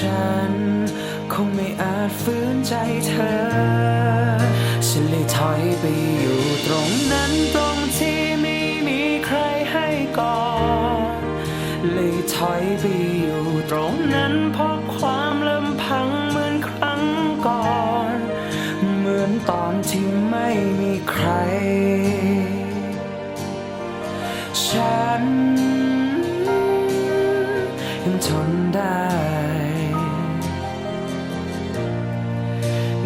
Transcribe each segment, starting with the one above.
ฉัน คงไม่อาจฝืนใจเธอ ฉันเลยถอยไปอยู่ตรงนั้นตรงที่ไม่มีใครให้กอดเลยถอยไปอยู่ตรงนั้นเพราะความลำพังเหมือนครั้งก่อน เหมือนตอนที่ไม่มีใคร ฉันยังทนได้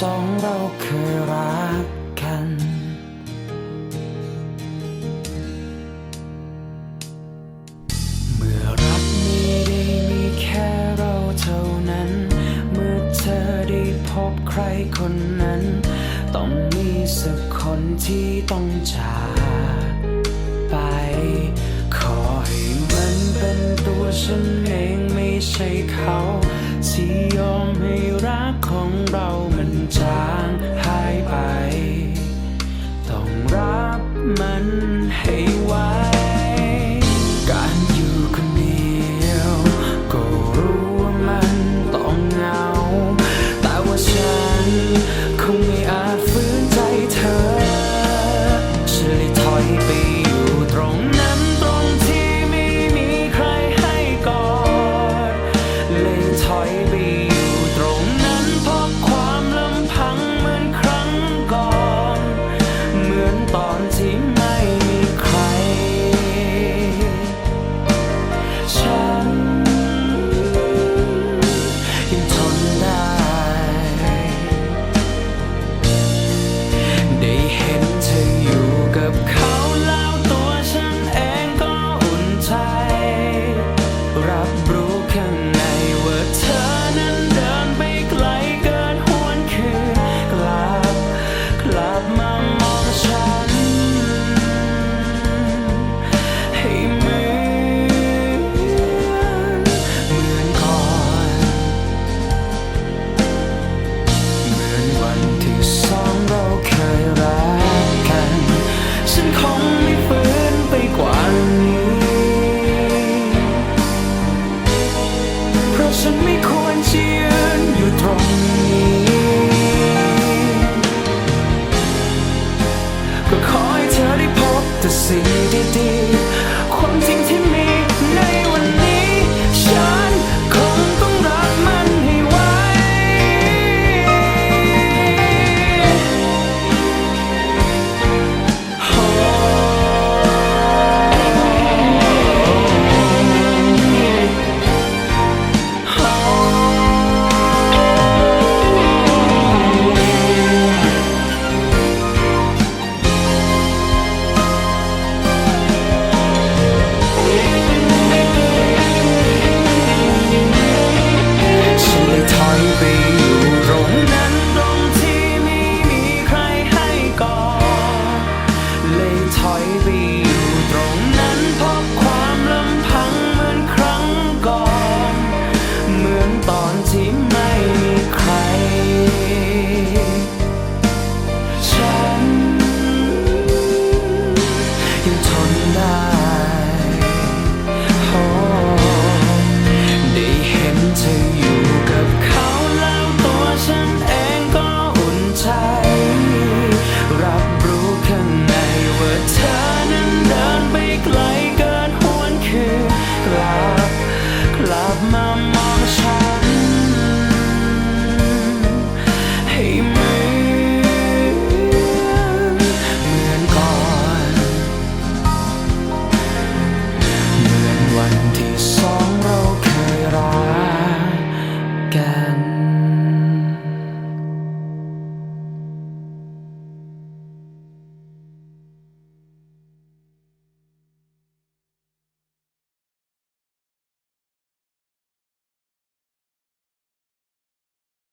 สองเราเคยรักกัน เมื่อรักไม่ได้มีแค่เราเท่านั้น เมื่อเธอได้พบใครคนนั้น ต้องมีสักคนที่ต้องจากไป ขอให้มันเป็นตัวฉันเองไม่ใช่เขา ที่ยอมให้รักของเรามันจางหายไป ต้องรับมันให้ไว voltar.